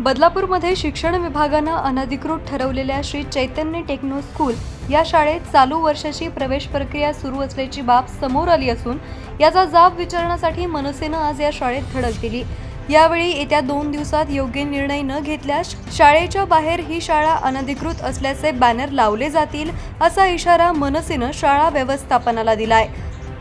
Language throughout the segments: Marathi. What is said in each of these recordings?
बदलापूरमध्ये शिक्षण विभागानं अनधिकृत ठरवलेल्या श्री चैतन्य टेक्नो स्कूल या शाळेत चालू वर्षाची प्रवेश प्रक्रिया सुरू असल्याची बाब समोर आली असून याचा जाब विचारण्यासाठी मनसेनं आज या शाळेत धडक दिली. यावेळी येत्या दोन दिवसात योग्य निर्णय न घेतल्यास शाळेच्या बाहेर ही शाळा अनधिकृत असल्याचे बॅनर लावले जातील असा इशारा मनसेनं शाळा व्यवस्थापनाला दिलाय.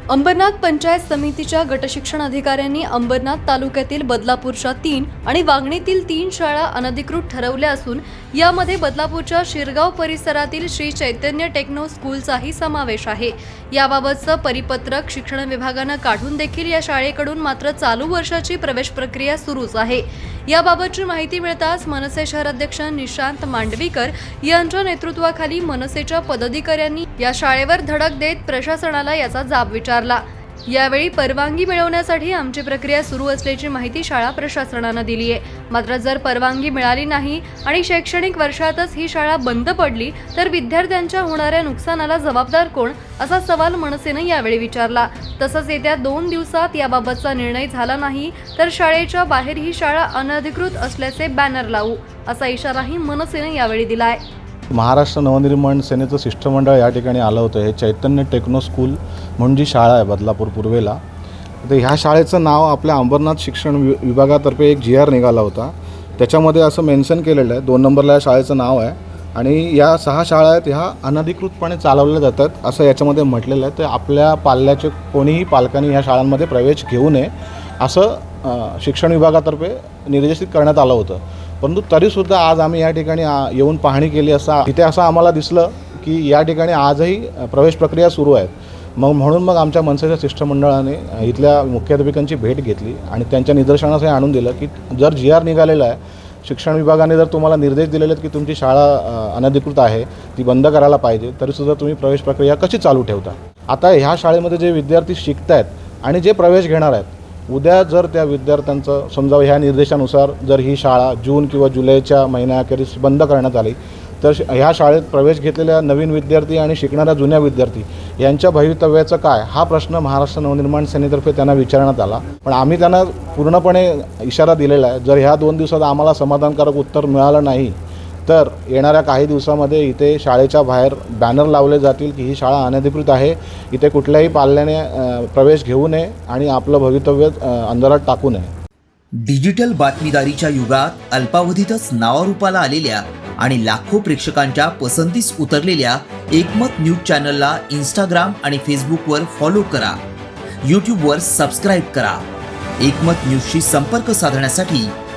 अंबरनाथ पंचायत समितीच्या गटशिक्षण अधिकाऱ्यांनी अंबरनाथ तालुक्यातील बदलापूरच्या तीन आणि वागणीतील तीन शाळा अनधिकृत ठरवल्या असून यामध्ये बदलापूरच्या शिरगाव परिसरातील श्री चैतन्य टेक्नो स्कूलचाही समावेश आहे. याबाबतचं परिपत्रक शिक्षण विभागानं काढून देखील या शाळेकडून मात्र चालू वर्षाची प्रवेश प्रक्रिया सुरूच आहे. याबाबतची माहिती मिळताच मनसे शहराध्यक्ष निशांत मांडवीकर यांच्या नेतृत्वाखाली मनसेच्या पदाधिकाऱ्यांनी या शाळेवर धडक देत प्रशासनाला याचा जाब विचारला. यावेळी परवानगी मिळवण्यासाठी आमची प्रक्रिया सुरू असल्याची माहिती शाळा प्रशासनानं दिली आहे. मात्र जर परवानगी मिळाली नाही आणि शैक्षणिक वर्षातच ही शाळा बंद पडली तर विद्यार्थ्यांच्या होणाऱ्या नुकसानाला जबाबदार कोण? असा सवाल मनसेनं यावेळी विचारला. तसंच येत्या दोन दिवसात याबाबतचा निर्णय झाला नाही तर शाळेच्या बाहेर ही शाळा अनधिकृत असल्याचे बॅनर लावू असा इशाराही मनसेनं यावेळी दिलाय. महाराष्ट्र नवनिर्माण सेनेचं शिष्टमंडळ या ठिकाणी आलं होतं. हे चैतन्य टेक्नो स्कूल म्हणून जी शाळा आहे बदलापूर पूर्वेला. तर ह्या शाळेचं नाव आपल्या अंबरनाथ शिक्षण वि विभागातर्फे एक जी आर निघाला होता. त्याच्यामध्ये असं मेन्शन केलेलं आहे दोन नंबरला या शाळेचं नाव आहे. आणि या सहा शाळा आहेत ह्या अनधिकृतपणे चालवल्या जातात असं याच्यामध्ये म्हटलेलं आहे. तर आपल्या पाल्याचे कोणीही पालकांनी ह्या शाळांमध्ये प्रवेश घेऊ नये असं शिक्षण विभागातर्फे निर्देशित करण्यात आलं होतं. परंतु तरीसुद्धा आज आम्ही या ठिकाणी येऊन पाहणी केली असता तिथे असं आम्हाला दिसलं की या ठिकाणी आजही प्रवेश प्रक्रिया सुरू आहेत. मग म्हणून मग आमच्या मनसेच्या शिष्टमंडळाने इथल्या मुख्याध्यापिकांची भेट घेतली आणि त्यांच्या निदर्शनास हे आणून दिलं की जर जी आर निघालेला आहे शिक्षण विभागाने जर तुम्हाला निर्देश दिलेले आहेत की तुमची शाळा अनधिकृत आहे ती बंद करायला पाहिजे तरीसुद्धा तुम्ही प्रवेश प्रक्रिया कशी चालू ठेवता? आता ह्या शाळेमध्ये जे विद्यार्थी शिकत आहेत आणि जे प्रवेश घेणार आहेत उद्या जर त्या विद्यार्थ्यांचं समजा ह्या निर्देशानुसार जर ही शाळा जून किंवा जुलैच्या महिन्याखेरीस बंद करण्यात आली तर श- ह्या शाळेत प्रवेश घेतलेल्या नवीन विद्यार्थी आणि शिकणाऱ्या जुन्या विद्यार्थी यांच्या भवितव्याचं काय? हा प्रश्न महाराष्ट्र नवनिर्माण सेनेतर्फे त्यांना विचारण्यात आला. पण आम्ही त्यांना पूर्णपणे इशारा दिलेला आहे. जर ह्या दोन दिवसात आम्हाला समाधानकारक उत्तर मिळालं नाही तर येणाऱ्या काही दिवसामध्ये इथे शाळेच्या बाहेर बॅनर लावले जातील की ही शाळा अनधिकृत आहे. इथे कुठल्याही पाल्याने प्रवेश घेऊ नये आणि आपलं भवितव्य अंधारात टाकू नये. डिजिटल बातमीदारीच्या युगात अल्पावधीतच नावारूपाला आलेल्या आणि लाखो प्रेक्षकांच्या पसंतीस उतरलेल्या एकमत न्यूज चॅनलला इंस्टाग्राम आणि फेसबुकवर फॉलो करा. यूट्यूबवर सबस्क्राईब करा. एकमत न्यूजशी संपर्क साधण्यासाठी